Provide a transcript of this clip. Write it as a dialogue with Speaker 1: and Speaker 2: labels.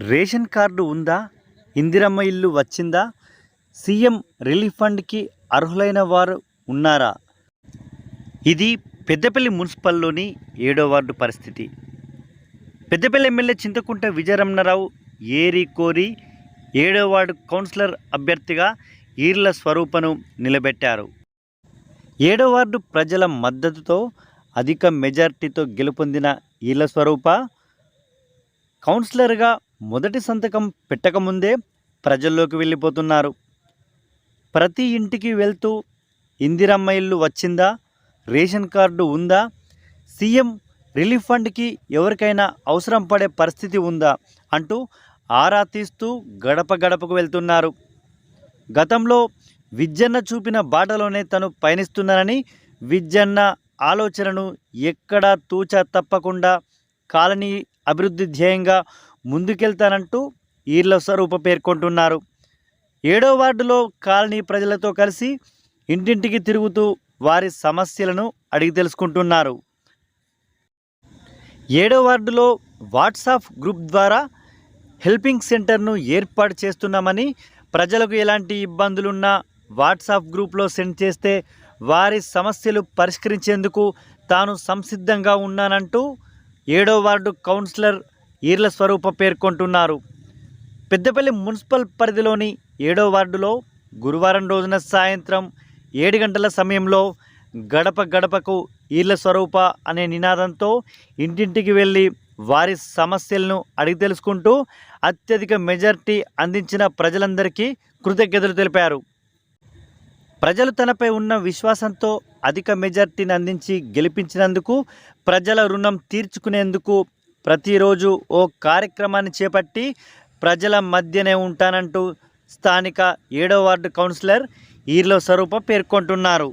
Speaker 1: Ration card ఉందా? ఇందిరమ్మ ఇల్లు వచ్చిందా? సీఎం రిలీఫ్ ఫండ్కి అర్హులైన వారు ఉన్నారా? ఇది పెద్దపల్లి మున్సిపల్లోని ఏడో వార్డు పరిస్థితి. పెద్దపల్లి ఎమ్మెల్యే చింతకుంట విజయరమణరావు ఏరి కోరి ఏడో వార్డు కౌన్సిలర్ అభ్యర్థిగా ఈర్ల స్వరూపను నిలబెట్టారు. ఏడో వార్డు ప్రజల మద్దతుతో అధిక మెజార్టీతో గెలుపొందిన ఈర్ల స్వరూప కౌన్సిలర్గా మొదటి సంతకం పెట్టకముందే ప్రజల్లోకి వెళ్ళిపోతున్నారు. ప్రతి ఇంటికి వెళ్తూ ఇందిరమ్మ ఇల్లు వచ్చిందా? రేషన్ కార్డు ఉందా? సీఎం రిలీఫ్ ఫండ్కి ఎవరికైనా అవసరం పడే పరిస్థితి ఉందా? అంటూ ఆరా తీస్తూ గడప గడపకు వెళ్తున్నారు. గతంలో విజ్జన్న చూపిన బాటలోనే తను పయనిస్తున్నానని విజ్జన్న ఆలోచనను ఎక్కడా తూచా తప్పకుండా కాలనీ అభివృద్ధి ధ్యేయంగా ముందుకెళ్తానంటూ ఈర్ల స్వరూప పేర్కొంటున్నారు. ఏడో వార్డులో కాలనీ ప్రజలతో కలిసి ఇంటింటికి తిరుగుతూ వారి సమస్యలను అడిగి తెలుసుకుంటున్నారు. ఏడో వార్డులో వాట్సాప్ గ్రూప్ ద్వారా హెల్పింగ్ సెంటర్ను ఏర్పాటు చేస్తున్నామని ప్రజలకు ఎలాంటి ఇబ్బందులున్నా వాట్సాప్ గ్రూప్లో సెండ్ చేస్తే వారి సమస్యలు పరిష్కరించేందుకు తాను సంసిద్ధంగా ఉన్నానంటూ ఏడో వార్డు కౌన్సిలర్ ఈర్ల స్వరూప పేర్కొంటున్నారు. పెద్దపల్లి మున్సిపల్ పరిధిలోని ఏడో వార్డులో గురువారం రోజున సాయంత్రం ఏడు గంటల సమయంలో గడప గడపకు ఈర్ల స్వరూప అనే నినాదంతో ఇంటింటికి వెళ్ళి వారి సమస్యలను అడిగి తెలుసుకుంటూ అత్యధిక మెజార్టీ అందించిన ప్రజలందరికీ కృతజ్ఞతలు తెలిపారు. ప్రజలు తనపై ఉన్న విశ్వాసంతో అధిక మెజార్టీని అందించి గెలిపించినందుకు ప్రజల రుణం తీర్చుకునేందుకు ప్రతిరోజు ఓ కార్యక్రమాన్ని చేపట్టి ప్రజల మధ్యనే ఉంటానంటూ స్థానిక ఏడో వార్డు కౌన్సిలర్ ఈర్లో స్వరూప పేర్కొంటున్నారు.